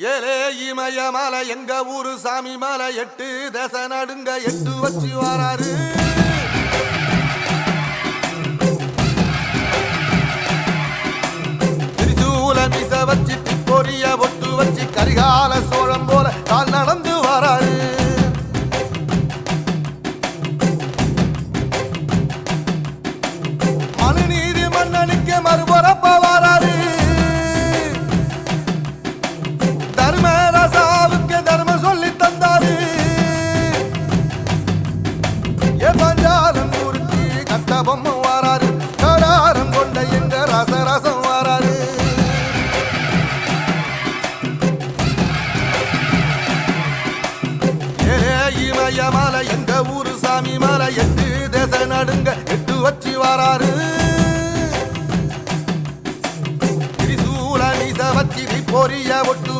ஏலே இமய மலை எங்க ஊரு சாமி மலை எட்டு தச நடுங்க எட்டு வச்சு வராரு. திரிசூல மிச வச்சு பொரிய ஒட்டு வச்சு கரிகால சோழம் போல கால் நடந்து வராரு. மனுநீதி மன்னனுக்கு மறுபுறம் பஞ்சாலம் ஊருக்கு கட்ட பொம்மை வாராரு. கடாரம் கொண்ட எங்க ரசரசம் வாராரு. ஏ இமய மலை எங்க ஊரு சாமி மலை எட்டு தேச நடுங்க எட்டு வச்சு வாராரு. திரிசூல நீச வச்சி பொரிய ஒட்டு